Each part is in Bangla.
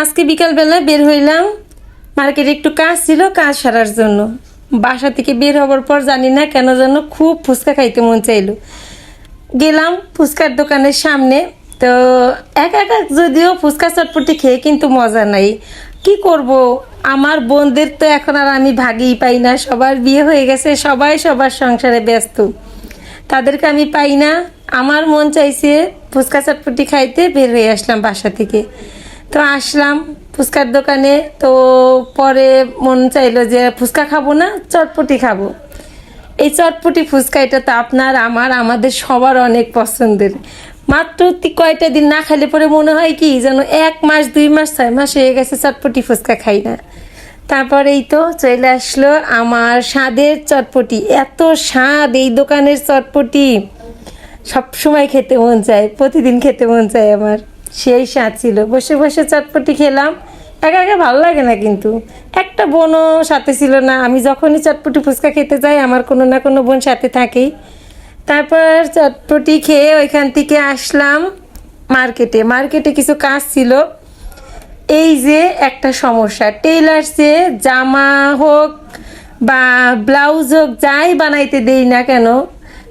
আজকে বিকালবেলা বের হইলাম। মার্কেটে একটু কাজ ছিল, কাজ সারার জন্য। বাসা থেকে বের হওয়ার পর জানি না কেন যেন খুব ফুচকা খাইতে মন চাইলো। গেলাম ফুচকার দোকানের সামনে। তো এক এক এক যদিও ফুচকা চটপটি খেয়ে কিন্তু মজা নাই। কি করব? আমার বোনদের তো এখন আর আমি ভাগেই পাই না। সবার বিয়ে হয়ে গেছে, সবাই সবার সংসারে ব্যস্ত। তাদেরকে আমি পাই না। আমার মন চাইছে ফুচকা চটপটি খাইতে বের হয়ে আসলাম বাসা থেকে। তো আসলাম ফুচকার দোকানে। তো পরে মন চাইলো যে ফুচকা খাব না, চটপটি খাব। এই চটপটি ফুচকা, এটা তো আপনার, আমার, আমাদের সবার অনেক পছন্দের। মাত্র কয়টা দিন না খেলে পরে মনে হয় কি যেন এক মাস, দুই মাস, ছয় মাস হয়ে গেছে চটপটি ফুচকা খাই না। তারপরে এই তো চলে আসলো আমার স্বাদের চটপটি। এত স্বাদ এই দোকানের চটপটি। সব সময় খেতে মন চায়, প্রতিদিন খেতে মন চায় আমার। সেই স্বাদ ছিল। বসে বসে চটপটি খেলাম। একা একা ভালো লাগে না কিন্তু। একটা বোনও সাথে ছিল না। আমি যখনই চটপটি ফুচকা খেতে যাই, আমার কোনো না কোনো বোন সাথে থাকেই। তারপর চটপটি খেয়ে ওইখান থেকে আসলাম মার্কেটে। মার্কেটে কিছু কাজ ছিল। এই যে একটা সমস্যা। টেইলার্সে জামা হোক বা ব্লাউজ হোক যাই বানাইতে দেই না কেন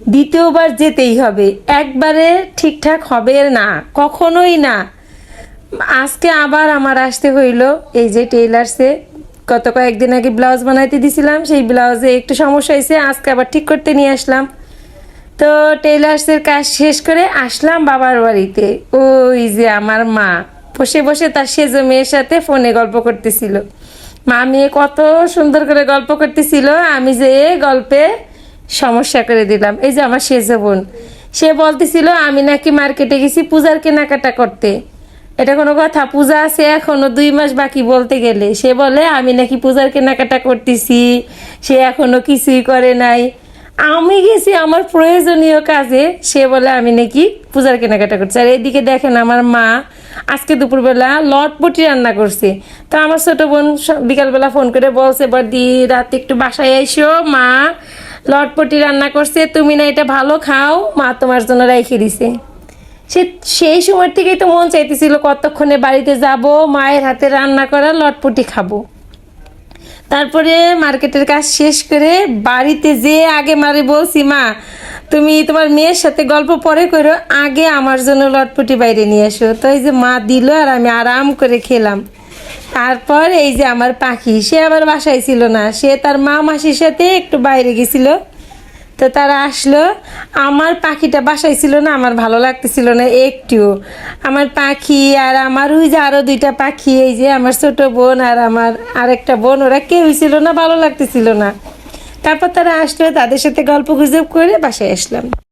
দ্বিতীয়বার যেতেই হবে। একবারে ঠিকঠাক হবে না, কখনোই না। আজকে আবার আমার আসতে হইল। এই যে টেইলার্সে গত কয়েকদিন আগে ব্লাউজ বানাইতে দিছিলাম, সেই ব্লাউজে একটু সমস্যা হয়েছে, আজকে আবার ঠিক করতে নিয়ে আসলাম। তো টেইলার্সের কাজ শেষ করে আসলাম বাবার বাড়িতে। ওই যে আমার মা, বসে বসে তার সেজো মেয়ের সাথে ফোনে গল্প করতেছিল। মা মেয়ে কত সুন্দর করে গল্প করতেছিল, আমি যে গল্পে সমস্যা করে দিলাম। এই যে আমার সেজো বোন, সে বলতেছিল, আমি নাকি মার্কেটে গেছি পূজার কেনাকাটা করতে। এটা কোনো কথা? পূজা আছে এখনও দুই মাস বাকি বলতে গেলে। সে বলে, আমি নাকি পূজার কেনাকাটা করতেছি, সে এখনও কিছুই করে নাই। আমি গেছি আমার প্রয়োজনীয় কাজে, সে বলে, আমি নাকি পূজার কেনাকাটা করছি। আর এদিকে দেখেন আমার মা আজকে দুপুরবেলা লটপটি রান্না করছে। তো আমার ছোট বোন বিকালবেলা ফোন করে বলছে বদি রাতে একটু বাসায় আইসো, মা লটপটি রান্না করছে, তুমি না এটা ভালো খাও, মা তোমার জন্য রেখে দিছে। সে, সেই সময় থেকেই তো মন চাইতেছিল কতক্ষণে বাড়িতে যাব, মায়ের হাতে রান্না করা লটপটি খাব। তারপরে মার্কেটের কাজ শেষ করে বাড়িতে যে আগে মারে বলছি, মা, তুমি তোমার মেয়ের সাথে গল্প পরে করো, আগে আমার জন্য লটপটি বাইরে নিয়ে এসো। তো এই যে মা দিল আর আমি আরাম করে খেলাম। তারপর এই যে আমার পাখি, সে আবার বাসায় ছিল না। সে তার মা মাসির সাথে একটু বাইরে গেছিল। তো তারা আসলো। আমার পাখিটা বাসায় ছিল না, আমার ভালো লাগতেছিল না একটুও আমার পাখি আর আমার ওই যে আরও দুইটা পাখি, এই যে আমার ছোট বোন আর আমার আরেকটা বোন, ওরা কেউই ছিল না, ভালো লাগতেছিল না। তারপর তারা আসলো, তাদের সাথে গল্প গুজব করে বাসায় আসলাম।